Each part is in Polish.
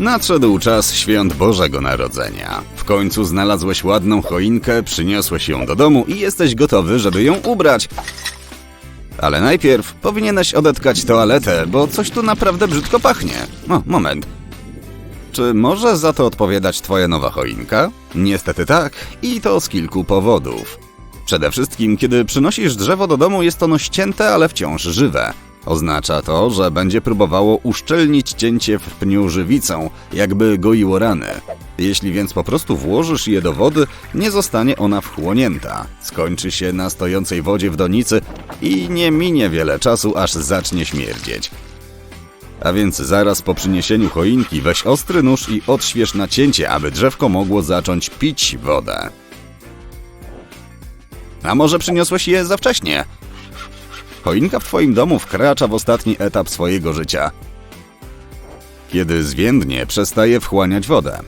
Nadszedł czas świąt Bożego Narodzenia. W końcu znalazłeś ładną choinkę, przyniosłeś ją do domu i jesteś gotowy, żeby ją ubrać. Ale najpierw powinieneś odetkać toaletę, bo coś tu naprawdę brzydko pachnie. O, moment. Czy może za to odpowiadać twoja nowa choinka? Niestety tak, i to z kilku powodów. Przede wszystkim, kiedy przynosisz drzewo do domu, jest ono ścięte, ale wciąż żywe. Oznacza to, że będzie próbowało uszczelnić cięcie w pniu żywicą, jakby goiło rany. Jeśli więc po prostu włożysz je do wody, nie zostanie ona wchłonięta. Skończy się na stojącej wodzie w donicy i nie minie wiele czasu, aż zacznie śmierdzieć. A więc zaraz po przyniesieniu choinki weź ostry nóż i odśwież nacięcie, aby drzewko mogło zacząć pić wodę. A może przyniosłeś je za wcześnie? Choinka w twoim domu wkracza w ostatni etap swojego życia. Kiedy zwiędnie, przestaje wchłaniać wodę.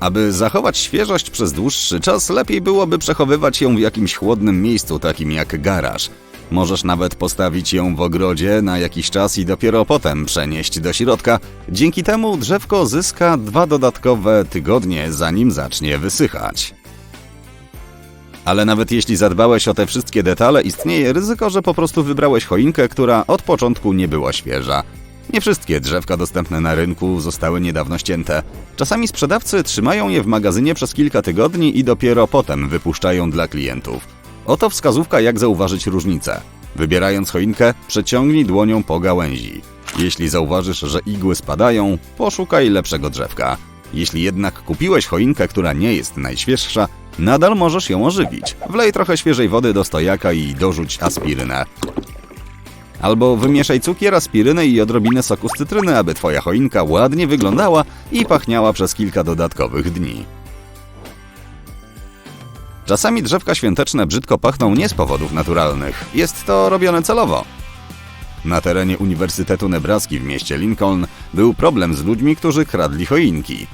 Aby zachować świeżość przez dłuższy czas, lepiej byłoby przechowywać ją w jakimś chłodnym miejscu, takim jak garaż. Możesz nawet postawić ją w ogrodzie na jakiś czas i dopiero potem przenieść do środka. Dzięki temu drzewko zyska dwa dodatkowe tygodnie, zanim zacznie wysychać. Ale nawet jeśli zadbałeś o te wszystkie detale, istnieje ryzyko, że po prostu wybrałeś choinkę, która od początku nie była świeża. Nie wszystkie drzewka dostępne na rynku zostały niedawno ścięte. Czasami sprzedawcy trzymają je w magazynie przez kilka tygodni i dopiero potem wypuszczają dla klientów. Oto wskazówka, jak zauważyć różnicę. Wybierając choinkę, przeciągnij dłonią po gałęzi. Jeśli zauważysz, że igły spadają, poszukaj lepszego drzewka. Jeśli jednak kupiłeś choinkę, która nie jest najświeższa, nadal możesz ją ożywić. Wlej trochę świeżej wody do stojaka i dorzuć aspirynę. Albo wymieszaj cukier, aspirynę i odrobinę soku z cytryny, aby twoja choinka ładnie wyglądała i pachniała przez kilka dodatkowych dni. Czasami drzewka świąteczne brzydko pachną nie z powodów naturalnych. Jest to robione celowo. Na terenie Uniwersytetu Nebraski w mieście Lincoln był problem z ludźmi, którzy kradli choinki.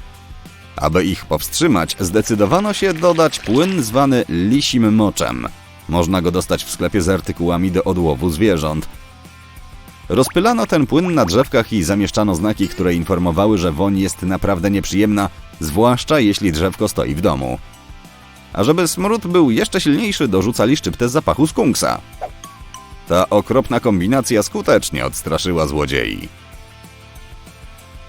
Aby ich powstrzymać, zdecydowano się dodać płyn zwany lisim moczem. Można go dostać w sklepie z artykułami do odłowu zwierząt. Rozpylano ten płyn na drzewkach i zamieszczano znaki, które informowały, że woń jest naprawdę nieprzyjemna, zwłaszcza jeśli drzewko stoi w domu. A żeby smród był jeszcze silniejszy, dorzucali szczyptę zapachu skunksa. Ta okropna kombinacja skutecznie odstraszyła złodziei.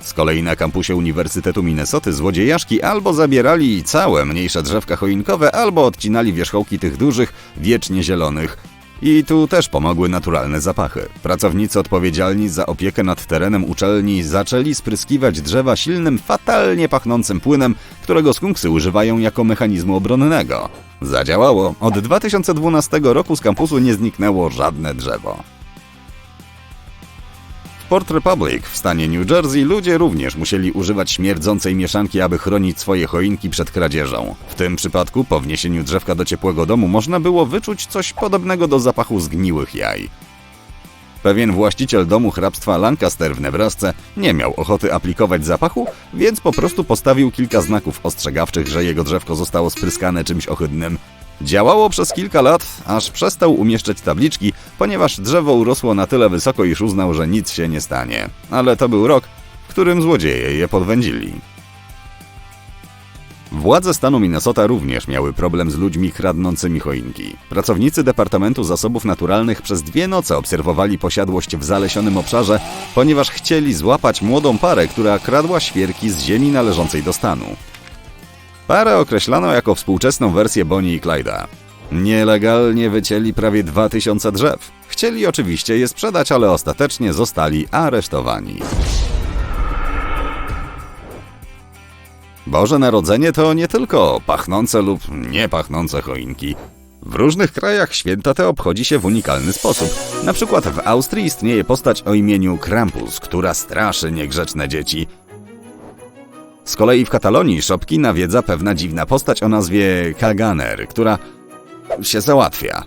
Z kolei na kampusie Uniwersytetu Minnesoty złodziejaszki albo zabierali całe mniejsze drzewka choinkowe, albo odcinali wierzchołki tych dużych, wiecznie zielonych. I tu też pomogły naturalne zapachy. Pracownicy odpowiedzialni za opiekę nad terenem uczelni zaczęli spryskiwać drzewa silnym, fatalnie pachnącym płynem, którego skunksy używają jako mechanizmu obronnego. Zadziałało. Od 2012 roku z kampusu nie zniknęło żadne drzewo. Port Republic w stanie New Jersey ludzie również musieli używać śmierdzącej mieszanki, aby chronić swoje choinki przed kradzieżą. W tym przypadku po wniesieniu drzewka do ciepłego domu można było wyczuć coś podobnego do zapachu zgniłych jaj. Pewien właściciel domu hrabstwa Lancaster w Nebrasce nie miał ochoty aplikować zapachu, więc po prostu postawił kilka znaków ostrzegawczych, że jego drzewko zostało spryskane czymś ohydnym. Działało przez kilka lat, aż przestał umieszczać tabliczki, ponieważ drzewo urosło na tyle wysoko, iż uznał, że nic się nie stanie. Ale to był rok, w którym złodzieje je podwędzili. Władze stanu Minnesota również miały problem z ludźmi kradnącymi choinki. Pracownicy Departamentu Zasobów Naturalnych przez dwie noce obserwowali posiadłość w zalesionym obszarze, ponieważ chcieli złapać młodą parę, która kradła świerki z ziemi należącej do stanu. Parę określano jako współczesną wersję Bonnie i Clyda. Nielegalnie wycięli prawie 2000 drzew. Chcieli oczywiście je sprzedać, ale ostatecznie zostali aresztowani. Boże Narodzenie to nie tylko pachnące lub niepachnące choinki. W różnych krajach święta te obchodzi się w unikalny sposób. Na przykład w Austrii istnieje postać o imieniu Krampus, która straszy niegrzeczne dzieci. Z kolei w Katalonii szopki nawiedza pewna dziwna postać o nazwie Kaganer, która się załatwia.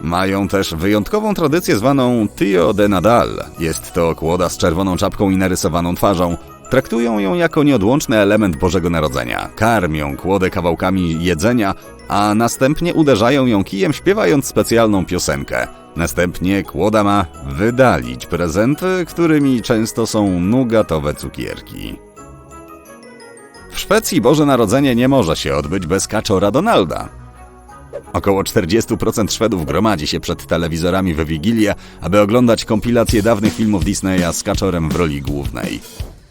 Mają też wyjątkową tradycję zwaną Tio de Nadal. Jest to kłoda z czerwoną czapką i narysowaną twarzą. Traktują ją jako nieodłączny element Bożego Narodzenia. Karmią kłodę kawałkami jedzenia, a następnie uderzają ją kijem śpiewając specjalną piosenkę. Następnie kłoda ma wydalić prezenty, którymi często są nugatowe cukierki. W Szwecji Boże Narodzenie nie może się odbyć bez kaczora Donalda. Około 40% Szwedów gromadzi się przed telewizorami w Wigilię, aby oglądać kompilacje dawnych filmów Disneya z kaczorem w roli głównej.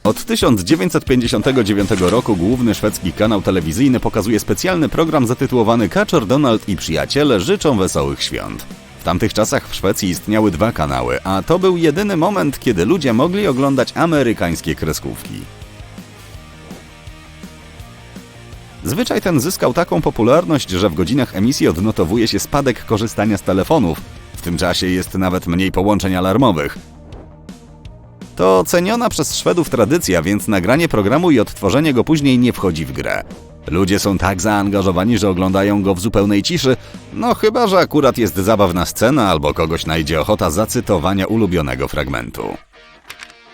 Od 1959 roku główny szwedzki kanał telewizyjny pokazuje specjalny program zatytułowany Kaczor Donald i przyjaciele życzą wesołych świąt. W tamtych czasach w Szwecji istniały dwa kanały, a to był jedyny moment, kiedy ludzie mogli oglądać amerykańskie kreskówki. Zwyczaj ten zyskał taką popularność, że w godzinach emisji odnotowuje się spadek korzystania z telefonów. W tym czasie jest nawet mniej połączeń alarmowych. To ceniona przez Szwedów tradycja, więc nagranie programu i odtworzenie go później nie wchodzi w grę. Ludzie są tak zaangażowani, że oglądają go w zupełnej ciszy, no chyba, że akurat jest zabawna scena albo kogoś najdzie ochota zacytowania ulubionego fragmentu.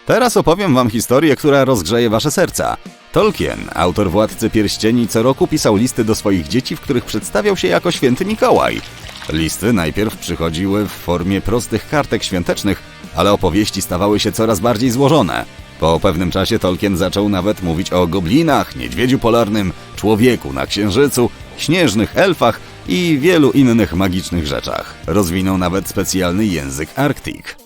Teraz opowiem wam historię, która rozgrzeje wasze serca. Tolkien, autor Władcy Pierścieni, co roku pisał listy do swoich dzieci, w których przedstawiał się jako święty Mikołaj. Listy najpierw przychodziły w formie prostych kartek świątecznych, ale opowieści stawały się coraz bardziej złożone. Po pewnym czasie Tolkien zaczął nawet mówić o goblinach, niedźwiedziu polarnym, człowieku na księżycu, śnieżnych elfach i wielu innych magicznych rzeczach. Rozwinął nawet specjalny język Arktik.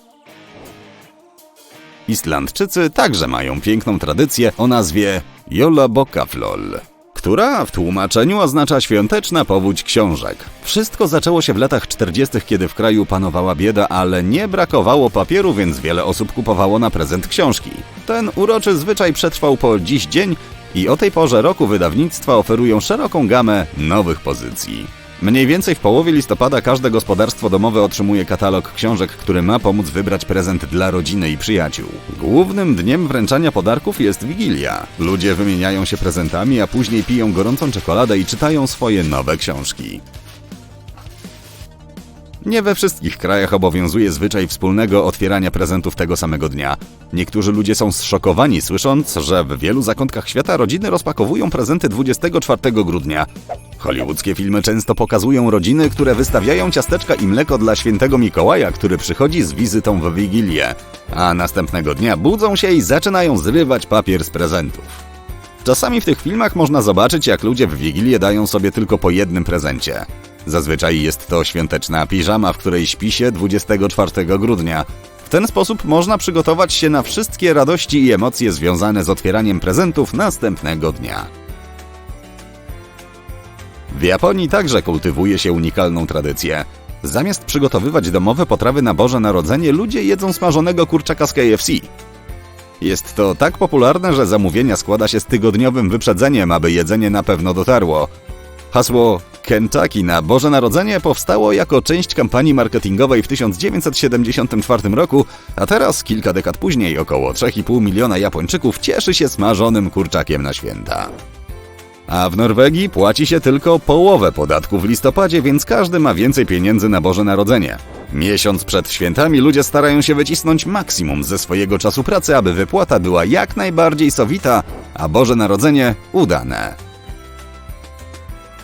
Islandczycy także mają piękną tradycję o nazwie Jola Bokaflol, która w tłumaczeniu oznacza świąteczna powódź książek. Wszystko zaczęło się w latach 40., kiedy w kraju panowała bieda, ale nie brakowało papieru, więc wiele osób kupowało na prezent książki. Ten uroczy zwyczaj przetrwał po dziś dzień i o tej porze roku wydawnictwa oferują szeroką gamę nowych pozycji. Mniej więcej w połowie listopada każde gospodarstwo domowe otrzymuje katalog książek, który ma pomóc wybrać prezent dla rodziny i przyjaciół. Głównym dniem wręczania podarków jest Wigilia. Ludzie wymieniają się prezentami, a później piją gorącą czekoladę i czytają swoje nowe książki. Nie we wszystkich krajach obowiązuje zwyczaj wspólnego otwierania prezentów tego samego dnia. Niektórzy ludzie są zszokowani, słysząc, że w wielu zakątkach świata rodziny rozpakowują prezenty 24 grudnia. Hollywoodzkie filmy często pokazują rodziny, które wystawiają ciasteczka i mleko dla świętego Mikołaja, który przychodzi z wizytą w Wigilię, a następnego dnia budzą się i zaczynają zrywać papier z prezentów. Czasami w tych filmach można zobaczyć, jak ludzie w Wigilię dają sobie tylko po jednym prezencie. Zazwyczaj jest to świąteczna piżama, w której śpi się 24 grudnia. W ten sposób można przygotować się na wszystkie radości i emocje związane z otwieraniem prezentów następnego dnia. W Japonii także kultywuje się unikalną tradycję. Zamiast przygotowywać domowe potrawy na Boże Narodzenie, ludzie jedzą smażonego kurczaka z KFC. Jest to tak popularne, że zamówienia składa się z tygodniowym wyprzedzeniem, aby jedzenie na pewno dotarło. Hasło Kentucky na Boże Narodzenie powstało jako część kampanii marketingowej w 1974 roku, a teraz, kilka dekad później, około 3,5 miliona Japończyków cieszy się smażonym kurczakiem na święta. A w Norwegii płaci się tylko połowę podatku w listopadzie, więc każdy ma więcej pieniędzy na Boże Narodzenie. Miesiąc przed świętami ludzie starają się wycisnąć maksimum ze swojego czasu pracy, aby wypłata była jak najbardziej sowita, a Boże Narodzenie udane.